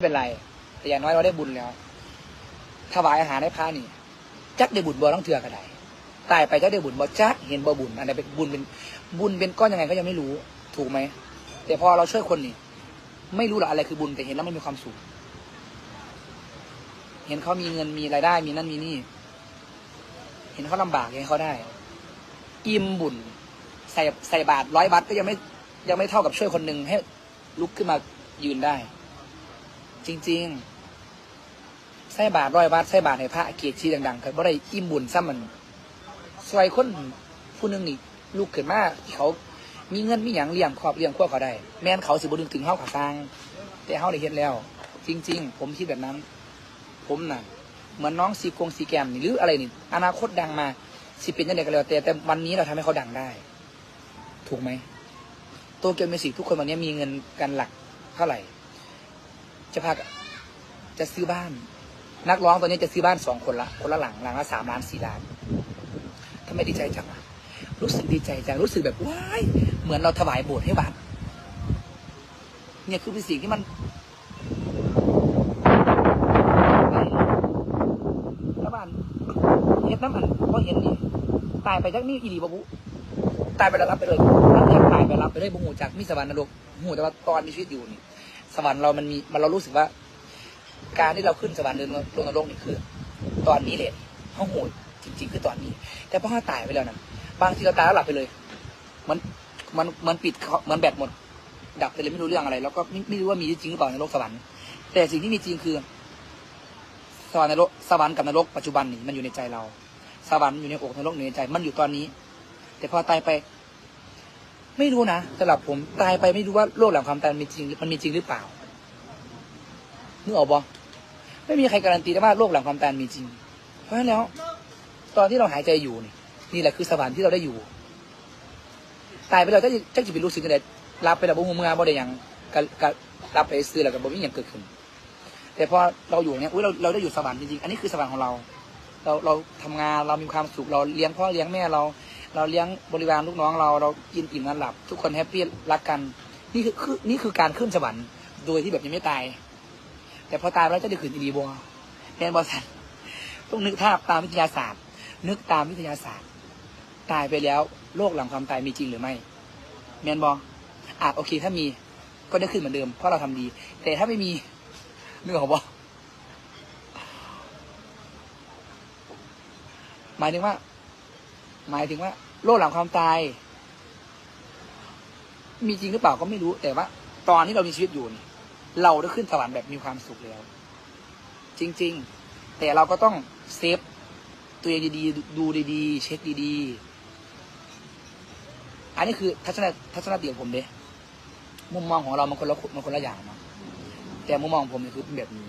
ไม่เป็นไร แต่อย่างน้อยเราได้บุญแล้ว ถวายอาหารให้พระนี่ จักได้บุญบ่ต้องเถื่อกระไดตายไปจักได้บุญบ่จักเห็นบ่บุญอันไหนเป็นบุญเป็นบุญเป็นก้อนยังไงก็ยังไม่รู้ ถูกไหม แต่พอเราช่วยคนนี่ ไม่รู้หรอกอะไรคือบุญแต่เห็นแล้วมันมีความสุข เห็นเขามีเงินมีรายได้มีนั่นมีนี่ เห็นเขาลำบากยังเขาได้ อิ่มบุญ ใส่ใส่บาทร้อยบาทก็ยังไม่ยังไม่เท่ากับช่วยคนหนึ่งให้ลุกขึ้นมายืนได้ จริง ๆ ใส่บาทร้อยบาทใส่บาทในพระเกียรติชีดังๆก็บ่ได้อิ่มบุญซ้ำมันซอยคนผู้นึงนี่ลุกขึ้นมาที่เขามีเงินมีหยังเลี้ยงครอบเลี้ยงครัวเขาได้ แม่นเขาสิบ่ดึงถึงเฮาขาสร้างแต่เฮาได้เฮ็ดแล้ว จริง ๆ ผมคิดแบบนั้น ผมน่ะเหมือนน้องซีกงซีแกมนี่หรืออะไรนี่อนาคตดังมาสิเป็นยังไงก็แล้วแต่แต่วันนี้เราทำให้เขาดังได้ ถูกไหมโตเกียวมิวสิกทุกคนวันนี้มีเงินกันหลักเท่าไหร่ จะพาจะซื้อบ้าน นักร้องตอนนี้จะซื้อบ้านสองคนละ คนละหลังหลังละสามล้านสี่ล้านทำไมดีใจจังอะรู้สึกดีใจจังรู้สึกแบบว้ายเหมือนเราถวายโบสถ์ให้วัดเนี่ยคือเป็นสิ่งที่มันแล้วบ้านเห็นน้ำมันเพราะเห็นนี่ตายไปจากนี่อีดีบบุตายไปแล้วรับไปเลยรับจากตายไปรับไปเลยบุหูจากมีสวรรค์นรกหูแต่ว่าตอนมีชีวิตอยู่นี่ สวรรค์เรามันมีมันเรารู้สึกว่า การที่เราขึ้นสวรรค์เดินลงนรกนี่คือ ตอนนี้เลยห้องโหดจริง ๆ คือตอนนี้ แต่พอเราตายไปแล้วนั้นบางทีเราตายแล้วหลับไปเลยมันมันมันปิดเขามันแบตหมด ดับไปเลยไม่รู้เรื่องอะไร แล้วก็ไม่ไม่รู้ว่ามีจริงหรือเปล่าในโลกสวรรค์แต่สิ่งที่มีจริงคือ สวรรค์นรกสวรรค์กับนรกปัจจุบันนี่มันอยู่ในใจเรา สวรรค์อยู่ในอกนรกอยู่ในใจ มันอยู่ตอนนี้ แต่พอตายไป ไม่รู้นะสำหรับผมตายไปไม่รู้ว่าโลกหลังความตายมันมีจริงมันมีจริงหรือเปล่านึกออกบอไม่มีใครการันตีได้ว่าโลกหลังความตายมีจริง เพราะฉะนั้นแล้ว ตอนที่เราหายใจอยู่นี่นี่แหละคือสวรรค์ที่เราได้อยู่ ตายไปแล้วจะจะจะไปรู้สึกยังไงรับไปแล้วบ่มือมือบ่ได้ยังกกรับไปซื้อแล้วก็บ่มีหยังเกิดขึ้น แต่พอเราอยู่เนี่ยอุ้ยเราเราได้อยู่สวรรค์จริงๆอันนี้คือสวรรค์ของเรา เราเราทำงานเรามีความสุขเราเลี้ยงพ่อเลี้ยงแม่เรา เราเลี้ยงบริวารลูกน้องเราเรากินอิ่มนอนหลับ ทุกคนแฮปปี้รักกันนี่คือคือนี่คือการขึ้นสวรรค์โดยที่แบบยังไม่ตาย แต่พอตายแล้วจะได้ขึ้นอีดีบัวแมนบอสันต้องนึกภาพตามวิทยาศาสตร์ นึกตามวิทยาศาสตร์ ตายไปแล้วโลกหลังความตายมีจริงหรือไม่แมนบออะโอเคถ้ามีก็ได้ขึ้นเหมือนเดิม เพราะเราทำดี แต่ถ้าไม่มีนึกออกปะหมายถึงว่า หมายถึงว่า โลกหลังความตาย มีจริงหรือเปล่าก็ไม่รู้ แต่ว่า ตอนที่เรามีชีวิตอยู่นี่เราได้ขึ้นสวรรค์แบบมีความสุขแล้ว จริง ๆ แต่เราก็ต้องเซฟตัวเองดีๆดูดีๆ เช็คดีๆ อันนี้คือทัศนทัศนคติของผมเด้มุมมองของเรามันคนละมันคนละอย่างเนาะแต่มุมมองผมเนี่ยคือเป็นแบบนี้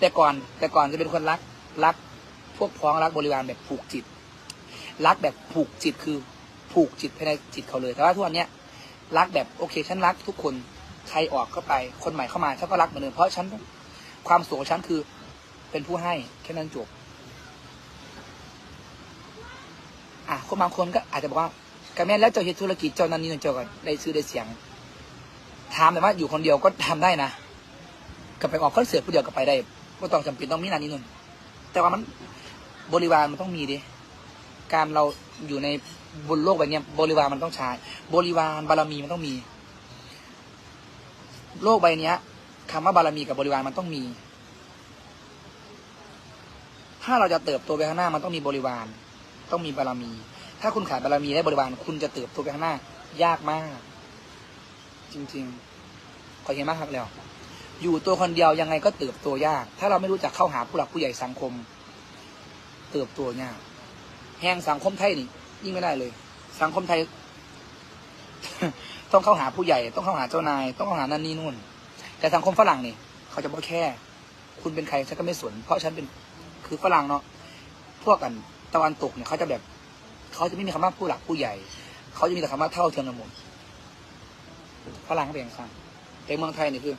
แต่ก่อนแต่ก่อนจะเป็นคนรักรัก พวกพ้องรักบริวารแบบผูกจิต รักแบบผูกจิตคือผูกจิตภายในจิตเขาเลย แต่ว่าทุกวันเนี้ยรักแบบโอเคฉันรักทุกคนใครออกเข้าไป คนใหม่เข้ามาฉันก็รักเหมือนเดิมเพราะฉันความสูงของฉันคือเป็นผู้ให้แค่นั้นจบอะคนบางคนก็อาจจะบอกว่ากระแม่แล้วเจ้าเฮ็ดธุรกิจเจ้านั้นนี่เจ้าก็ได้ซื้อได้เสียงถามแต่ว่าอยู่คนเดียวก็ทำได้นะก็ไปออกคอนเสิร์ตผู้เดียวก็ไปได้ ก็ต้องจำเป็นต้องมีนันนี่นู่นแต่ว่ามันบริวารมันต้องมีดิการเราอยู่ในบนโลกแบบนี้บริวารมันต้องใช้บริวารบารมีมันต้องมี โลกใบนี้คำว่าบารมีกับบริวารมันต้องมี ถ้าเราจะเติบโตไปข้างหน้ามันต้องมีบริวาร ต้องมีบารมี ถ้าคุณขาดบารมีและบริวาร คุณจะเติบโตไปข้างหน้า ยากมาก จริง ๆ ขอเห็นมากครับแล้ว อยู่ตัวคนเดียวยังไงก็เติบโตยาก ถ้าเราไม่รู้จักเข้าหาผู้หลักผู้ใหญ่สังคม เติบโตยาก แห่งสังคมไทยนี่ยิ่งไม่ได้เลย สังคมไทย ต้องเข้าหาผู้ใหญ่ ต้องเข้าหาเจ้านาย ต้องเข้าหานั่นนี่นู่น แต่สังคมฝรั่งนี่ เขาจะบอกแค่ คุณเป็นใครฉันก็ไม่สน เพราะฉันเป็นคือฝรั่งเนาะพวกกันตะวันตกเนี่ยเขาจะแบบเขาจะไม่มีคำว่าผู้หลักผู้ใหญ่ เขาจะมีแต่คำว่าเท่าเทียมกันหมดฝรั่งก็เป็นอย่างนั้นแต่เมืองไทยนี่คือ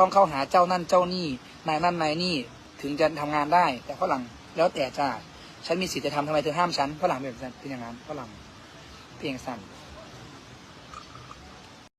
ต้องเข้าหาเจ้านั่นเจ้านี่นายนั่นนายนี่ถึงจะทำงานได้ แต่ฝรั่งแล้วแต่จ้าฉันมีสิทธิ์จะทำทำไมเธอห้ามฉันฝรั่งเป็นแบบนั้นเป็นอย่างนั้นฝรั่งเพียงสั้น